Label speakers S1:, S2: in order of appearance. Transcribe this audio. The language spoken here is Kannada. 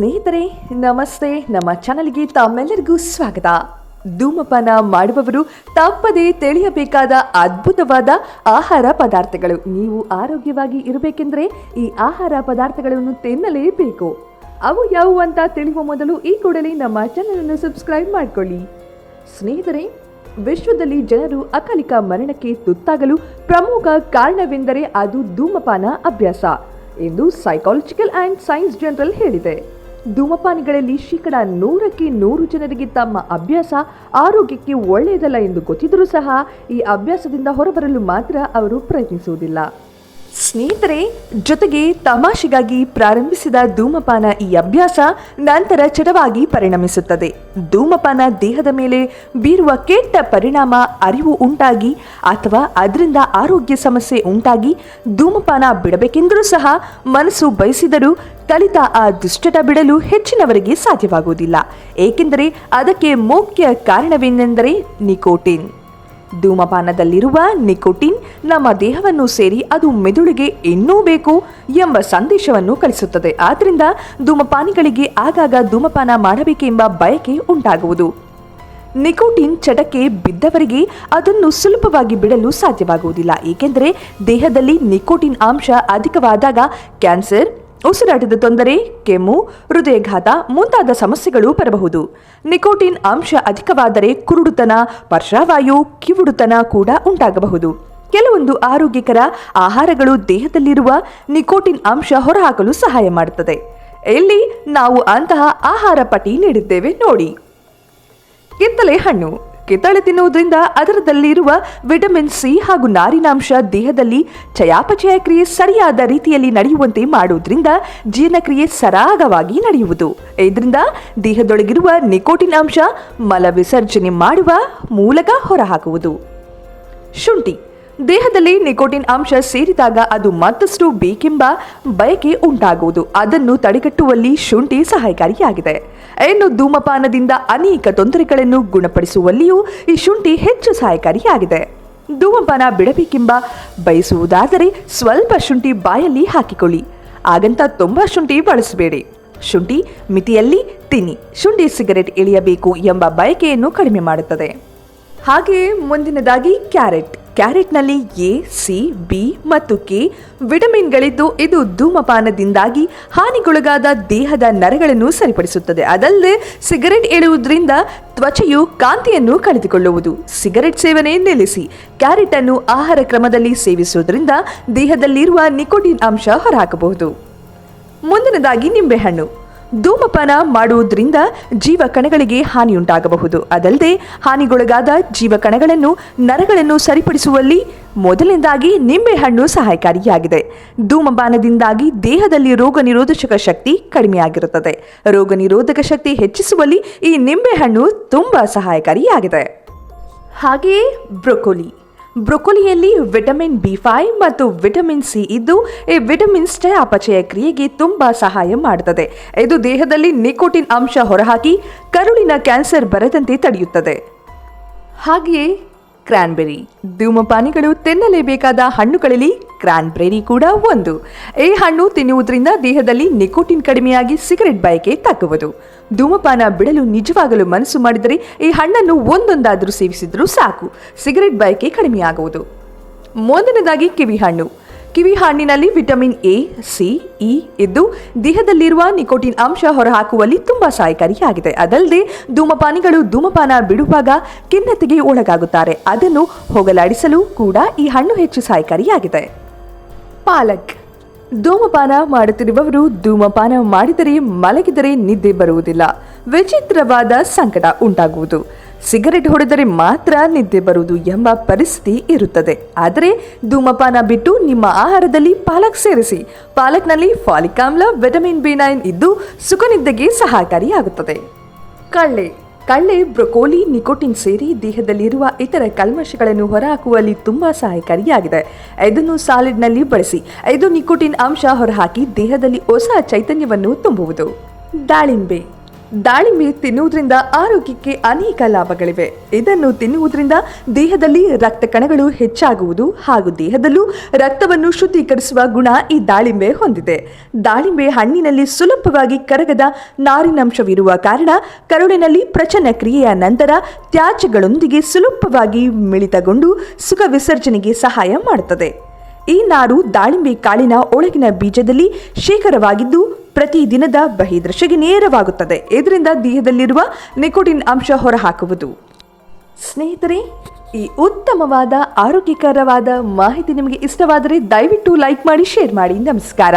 S1: ಸ್ನೇಹಿತರೆ, ನಮಸ್ತೆ. ನಮ್ಮ ಚಾನಲ್ಗೆ ತಮ್ಮೆಲ್ಲರಿಗೂ ಸ್ವಾಗತ. ಧೂಮಪಾನ ಮಾಡುವವರು ತಪ್ಪದೇ ತಿಳಿಯಬೇಕಾದ ಅದ್ಭುತವಾದ ಆಹಾರ ಪದಾರ್ಥಗಳು. ನೀವು ಆರೋಗ್ಯವಾಗಿ ಇರಬೇಕೆಂದರೆ ಈ ಆಹಾರ ಪದಾರ್ಥಗಳನ್ನು ತಿನ್ನಲೇಬೇಕು. ಅವು ಯಾವುವು ಅಂತ ತಿಳಿಯುವ ಮೊದಲು ಈ ಕೂಡಲೇ ನಮ್ಮ ಚಾನಲನ್ನು ಸಬ್ಸ್ಕ್ರೈಬ್ ಮಾಡಿಕೊಳ್ಳಿ. ಸ್ನೇಹಿತರೆ, ವಿಶ್ವದಲ್ಲಿ ಜನರು ಅಕಾಲಿಕ ಮರಣಕ್ಕೆ ತುತ್ತಾಗಲು ಪ್ರಮುಖ ಕಾರಣವೆಂದರೆ ಅದು ಧೂಮಪಾನ ಅಭ್ಯಾಸ ಎಂದು ಸೈಕಾಲಜಿಕಲ್ ಆ್ಯಂಡ್ ಸೈನ್ಸ್ ಜನರಲ್ ಹೇಳಿದೆ. ಧೂಮಪಾನಿಗಳಲ್ಲಿ ಶೇಕಡ ನೂರಕ್ಕೆ ನೂರು ಜನರಿಗೆ ತಮ್ಮ ಅಭ್ಯಾಸ ಆರೋಗ್ಯಕ್ಕೆ ಒಳ್ಳೆಯದಲ್ಲ ಎಂದು ಗೊತ್ತಿದ್ದರೂ ಸಹ ಈ ಅಭ್ಯಾಸದಿಂದ ಹೊರಬರಲು ಮಾತ್ರ ಅವರು ಪ್ರಯತ್ನಿಸುವುದಿಲ್ಲ. ಸ್ನೇಹಿತರೆ, ಜೊತೆಗೆ ತಮಾಷೆಗಾಗಿ ಪ್ರಾರಂಭಿಸಿದ ಧೂಮಪಾನ ಈ ಅಭ್ಯಾಸ ನಂತರ ಚಟವಾಗಿ ಪರಿಣಮಿಸುತ್ತದೆ. ಧೂಮಪಾನ ದೇಹದ ಮೇಲೆ ಬೀರುವ ಕೆಟ್ಟ ಪರಿಣಾಮ ಅರಿವು ಉಂಟಾಗಿ ಅಥವಾ ಅದರಿಂದ ಆರೋಗ್ಯ ಸಮಸ್ಯೆ ಉಂಟಾಗಿ ಧೂಮಪಾನ ಬಿಡಬೇಕೆಂದರೂ ಸಹ ಮನಸ್ಸು ಬಯಸಿದರೂ ಕಲಿತ ಆ ದುಶ್ಚಟ ಬಿಡಲು ಹೆಚ್ಚಿನವರಿಗೆ ಸಾಧ್ಯವಾಗುವುದಿಲ್ಲ. ಏಕೆಂದರೆ ಅದಕ್ಕೆ ಮುಖ್ಯ ಕಾರಣವೇನೆಂದರೆ ನಿಕೋಟಿನ್. ಧೂಮಪಾನದಲ್ಲಿರುವ ನಿಕೋಟಿನ್ ನಮ್ಮ ದೇಹವನ್ನು ಸೇರಿ ಅದು ಮೆದುಳಿಗೆ ಇನ್ನೂ ಬೇಕು ಎಂಬ ಸಂದೇಶವನ್ನು ಕಳಿಸುತ್ತದೆ. ಆದ್ದರಿಂದ ಧೂಮಪಾನಿಗಳಿಗೆ ಆಗಾಗ ಧೂಮಪಾನ ಮಾಡಬೇಕೆಂಬ ಬಯಕೆ ಉಂಟಾಗುವುದು. ನಿಕೋಟಿನ್ ಚಟಕ್ಕೆ ಬಿದ್ದವರಿಗೆ ಅದನ್ನು ಸುಲಭವಾಗಿ ಬಿಡಲು ಸಾಧ್ಯವಾಗುವುದಿಲ್ಲ. ಏಕೆಂದರೆ ದೇಹದಲ್ಲಿ ನಿಕೋಟಿನ್ ಅಂಶ ಅಧಿಕವಾದಾಗ ಕ್ಯಾನ್ಸರ್ ಉಸಿರಾಟದ ತೊಂದರೆ, ಕೆಮ್ಮು, ಹೃದಯಘಾತ ಮುಂತಾದ ಸಮಸ್ಯೆಗಳು ಬರಬಹುದು. ನಿಕೋಟಿನ್ ಅಂಶ ಅಧಿಕವಾದರೆ ಕುರುಡುತನ ಪಾರ್ಶ್ವವಾಯು ಕಿವುಡುತನ ಕೂಡ ಉಂಟಾಗಬಹುದು. ಕೆಲವೊಂದು ಆರೋಗ್ಯಕರ ಆಹಾರಗಳು ದೇಹದಲ್ಲಿರುವ ನಿಕೋಟಿನ್ ಅಂಶ ಹೊರಹಾಕಲು ಸಹಾಯ ಮಾಡುತ್ತದೆ. ಇಲ್ಲಿ ನಾವು ಅಂತಹ ಆಹಾರ ಪಟ್ಟಿ ನೀಡಿದ್ದೇವೆ ನೋಡಿ. ಕಿತ್ತಲೆ ಹಣ್ಣು. ಕಿತ್ತಳೆ ತಿನ್ನುವುದರಿಂದ ಅದರದಲ್ಲಿರುವ ವಿಟಮಿನ್ ಸಿ ಹಾಗೂ ನಾರಿನಾಂಶ ದೇಹದಲ್ಲಿ ಚಯಾಪಚಯ ಕ್ರಿಯೆ ಸರಿಯಾದ ರೀತಿಯಲ್ಲಿ ನಡೆಯುವಂತೆ ಮಾಡುವುದರಿಂದ ಜೀರ್ಣಕ್ರಿಯೆ ಸರಾಗವಾಗಿ ನಡೆಯುವುದು. ಇದರಿಂದ ದೇಹದೊಳಗಿರುವ ನಿಕೋಟಿನ್ ಅಂಶ ಮಲ ವಿಸರ್ಜನೆ ಮಾಡುವ ಮೂಲಕ ಹೊರಹಾಕುವುದು. ಶುಂಠಿ. ದೇಹದಲ್ಲಿ ನಿಕೋಟಿನ್ ಅಂಶ ಸೇರಿದಾಗ ಅದು ಮತ್ತಷ್ಟು ಬೇಕೆಂಬ ಬಯಕೆ ಉಂಟಾಗುವುದು. ಅದನ್ನು ತಡೆಗಟ್ಟುವಲ್ಲಿ ಶುಂಠಿ ಸಹಾಯಕಾರಿಯಾಗಿದೆ ಇನ್ನು ಧೂಮಪಾನದಿಂದ ಅನೇಕ ತೊಂದರೆಗಳನ್ನು ಗುಣಪಡಿಸುವಲ್ಲಿಯೂ ಈ ಶುಂಠಿ ಹೆಚ್ಚು ಸಹಾಯಕಾರಿಯಾಗಿದೆ ಧೂಮಪಾನ ಬಿಡಬೇಕೆಂಬ ಬಯಸುವುದಾದರೆ ಸ್ವಲ್ಪ ಶುಂಠಿ ಬಾಯಲ್ಲಿ ಹಾಕಿಕೊಳ್ಳಿ. ಹಾಗಂತ ತುಂಬ ಶುಂಠಿ ಬಳಸಬೇಡಿ. ಶುಂಠಿ ಮಿತಿಯಲ್ಲಿ ತಿನ್ನಿ. ಶುಂಠಿ ಸಿಗರೆಟ್ ಇಳಿಯಬೇಕು ಎಂಬ ಬಯಕೆಯನ್ನು ಕಡಿಮೆ ಮಾಡುತ್ತದೆ. ಹಾಗೆಯೇ ಮುಂದಿನದಾಗಿ ಕ್ಯಾರೆಟ್. ಕ್ಯಾರೆಟ್ನಲ್ಲಿ ಎ, ಸಿ, ಬಿ ಮತ್ತು ಕೆ ವಿಟಮಿನ್ಗಳಿದ್ದು ಇದು ಧೂಮಪಾನದಿಂದಾಗಿ ಹಾನಿಗೊಳಗಾದ ದೇಹದ ನರಗಳನ್ನು ಸರಿಪಡಿಸುತ್ತದೆ. ಅದಲ್ಲದೆ ಸಿಗರೆಟ್ ಎಳೆಯುವುದರಿಂದ ತ್ವಚೆಯು ಕಾಂತಿಯನ್ನು ಕಳೆದುಕೊಳ್ಳುವುದು. ಸಿಗರೆಟ್ ಸೇವನೆ ನಿಲ್ಲಿಸಿ. ಕ್ಯಾರೆಟ್ ಅನ್ನು ಆಹಾರ ಕ್ರಮದಲ್ಲಿ ಸೇವಿಸುವುದರಿಂದ ದೇಹದಲ್ಲಿರುವ ನಿಕೋಟಿನ್ ಅಂಶ ಹೊರಹಾಕಬಹುದು. ಮುಂದಿನದಾಗಿ ನಿಂಬೆಹಣ್ಣು. ಧೂಮಪಾನ ಮಾಡುವುದರಿಂದ ಜೀವ ಕಣಗಳಿಗೆ ಹಾನಿಯುಂಟಾಗಬಹುದು. ಅದಲ್ಲದೆ ಹಾನಿಗೊಳಗಾದ ಜೀವ ಕಣಗಳನ್ನು ನರಗಳನ್ನು ಸರಿಪಡಿಸುವಲ್ಲಿ ಮೊದಲನೇದಾಗಿ ನಿಂಬೆಹಣ್ಣು ಸಹಾಯಕಾರಿಯಾಗಿದೆ ಧೂಮಪಾನದಿಂದಾಗಿ ದೇಹದಲ್ಲಿ ರೋಗ ನಿರೋಧಕ ಶಕ್ತಿ ಕಡಿಮೆಯಾಗಿರುತ್ತದೆ. ರೋಗ ನಿರೋಧಕ ಶಕ್ತಿ ಹೆಚ್ಚಿಸುವಲ್ಲಿ ಈ ನಿಂಬೆಹಣ್ಣು ತುಂಬ ಸಹಾಯಕಾರಿಯಾಗಿದೆ ಹಾಗೆಯೇ ಬ್ರೊಕೊಲಿ. ಬ್ರೊಕೊಲಿಯಲ್ಲಿ ವಿಟಮಿನ್ ಬಿ ಫೈವ್ ಮತ್ತು ವಿಟಮಿನ್ ಸಿ ಇದ್ದು, ಈ ವಿಟಮಿನ್ಸ್ ಅಪಚಯ ಕ್ರಿಯೆಗೆ ತುಂಬ ಸಹಾಯ ಮಾಡುತ್ತದೆ ಇದು ದೇಹದಲ್ಲಿ ನಿಕೋಟಿನ್ ಅಂಶ ಹೊರಹಾಕಿ, ಕರುಳಿನ ಕ್ಯಾನ್ಸರ್ ಬರದಂತೆ ತಡೆಯುತ್ತದೆ. ಹಾಗೆಯೇ ಕ್ರಾನ್ಬೆರಿ ಧೂಮಪಾನಿಗಳು ತಿನ್ನಲೇಬೇಕಾದ ಹಣ್ಣುಗಳಲ್ಲಿ ಕ್ರಾನ್ಬೆರಿ ಕೂಡ ಒಂದು. ಈ ಹಣ್ಣು ತಿನ್ನುವುದರಿಂದ ದೇಹದಲ್ಲಿ ನಿಕೋಟಿನ್ ಕಡಿಮೆಯಾಗಿ ಸಿಗರೆಟ್ ಬಯಕೆ ತಗ್ಗುವುದು ಧೂಮಪಾನ ಬಿಡಲು ನಿಜವಾಗಲು ಮನಸ್ಸು ಮಾಡಿದರೆ ಈ ಹಣ್ಣನ್ನು ಒಂದೊಂದಾದರೂ ಸೇವಿಸಿದರೂ ಸಾಕು. ಸಿಗರೆಟ್ ಬಯಕೆ ಕಡಿಮೆಯಾಗುವುದು. ಮುಂದಿನದಾಗಿ ಕಿವಿ ಹಣ್ಣು. ಕಿವಿ ಹಣ್ಣಿನಲ್ಲಿ ವಿಟಮಿನ್ ಎ, ಸಿ, ಇ ಇದ್ದು ದೇಹದಲ್ಲಿರುವ ನಿಕೋಟಿನ್ ಅಂಶ ಹೊರಹಾಕುವಲ್ಲಿ ತುಂಬಾ ಸಹಾಯಕಾರಿಯಾಗಿದೆ. ಅದಲ್ಲದೆ ಧೂಮಪಾನಿಗಳು ಧೂಮಪಾನ ಬಿಡುವಾಗ ಖಿನ್ನತೆಗೆ ಒಳಗಾಗುತ್ತಾರೆ. ಅದನ್ನು ಹೋಗಲಾಡಿಸಲು ಕೂಡ ಈ ಹಣ್ಣು ಹೆಚ್ಚು ಸಹಾಯಕಾರಿಯಾಗಿದೆ. ಪಾಲಕ್. ಧೂಮಪಾನ ಮಾಡುತ್ತಿರುವವರು ಧೂಮಪಾನ ಮಾಡಿದರೆ ಮಲಗಿದರೆ ನಿದ್ದೆ ಬರುವುದಿಲ್ಲ. ವಿಚಿತ್ರವಾದ ಸಂಕಟ ಉಂಟಾಗುವುದು. ಸಿಗರೆಟ್ ಹೊಡೆದರೆ ಮಾತ್ರ ನಿದ್ದೆ ಬರುವುದು ಎಂಬ ಪರಿಸ್ಥಿತಿ ಇರುತ್ತದೆ. ಆದರೆ ಧೂಮಪಾನ ಬಿಟ್ಟು ನಿಮ್ಮ ಆಹಾರದಲ್ಲಿ ಪಾಲಕ್ ಸೇರಿಸಿ. ಪಾಲಕ್ನಲ್ಲಿ ಫಾಲಿಕ್ ಆಮ್ಲ, ವಿಟಮಿನ್ ಬಿ ನೈನ್ ಇದ್ದು ಸುಖನಿದ್ದೆಗೆ ಸಹಕಾರಿಯಾಗುತ್ತದೆ. ಕಳ್ಳೆ. ಕಳ್ಳೆ, ಬ್ರೊಕೋಲಿ, ನಿಕೋಟಿನ್ ಸೇರಿ ದೇಹದಲ್ಲಿರುವ ಇತರ ಕಲ್ಮಶಗಳನ್ನು ಹೊರಹಾಕುವಲ್ಲಿ ತುಂಬಾ ಸಹಾಯಕಾರಿಯಾಗಿದೆ ಇದನ್ನು ಸಾಲಿಡ್ನಲ್ಲಿ ಬಳಸಿ. ಇದು ನಿಕೋಟಿನ್ ಅಂಶ ಹೊರಹಾಕಿ ದೇಹದಲ್ಲಿ ಹೊಸ ಚೈತನ್ಯವನ್ನು ತುಂಬುವುದು. ದಾಳಿಂಬೆ. ದಾಳಿಂಬೆ ತಿನ್ನುವುದರಿಂದ ಆರೋಗ್ಯಕ್ಕೆ ಅನೇಕ ಲಾಭಗಳಿವೆ. ಇದನ್ನು ತಿನ್ನುವುದರಿಂದ ದೇಹದಲ್ಲಿ ರಕ್ತ ಕಣಗಳು ಹೆಚ್ಚಾಗುವುದು ಹಾಗೂ ದೇಹದಲ್ಲೂ ರಕ್ತವನ್ನು ಶುದ್ಧೀಕರಿಸುವ ಗುಣ ಈ ದಾಳಿಂಬೆ ಹೊಂದಿದೆ. ದಾಳಿಂಬೆ ಹಣ್ಣಿನಲ್ಲಿ ಸುಲಭವಾಗಿ ಕರಗದ ನಾರಿನಂಶವಿರುವ ಕಾರಣ ಕರುಳಿನಲ್ಲಿ ಪ್ರಚನ ಕ್ರಿಯೆಯ ನಂತರ ತ್ಯಾಜ್ಯಗಳೊಂದಿಗೆ ಸುಲಭವಾಗಿ ಮಿಳಿತಗೊಂಡು ಸುಖ ವಿಸರ್ಜನೆಗೆ ಸಹಾಯ ಮಾಡುತ್ತದೆ. ಈ ನಾರು ದಾಳಿಂಬೆ ಕಾಳಿನ ಒಳಗಿನ ಬೀಜದಲ್ಲಿ ಶೇಖರವಾಗಿದ್ದು ಪ್ರತಿದಿನದ ಬಹಿದೃಶ್ಯಗೆ ನೇರವಾಗುತ್ತದೆ. ಇದರಿಂದ ದೇಹದಲ್ಲಿರುವ ನಿಕೋಟಿನ್ ಅಂಶ ಹೊರಹಾಕುವುದು. ಸ್ನೇಹಿತರೆ, ಈ ಉತ್ತಮವಾದ, ಆರೋಗ್ಯಕರವಾದ ಮಾಹಿತಿ ನಿಮಗೆ ಇಷ್ಟವಾದರೆ ದಯವಿಟ್ಟು ಲೈಕ್ ಮಾಡಿ, ಶೇರ್ ಮಾಡಿ. ನಮಸ್ಕಾರ.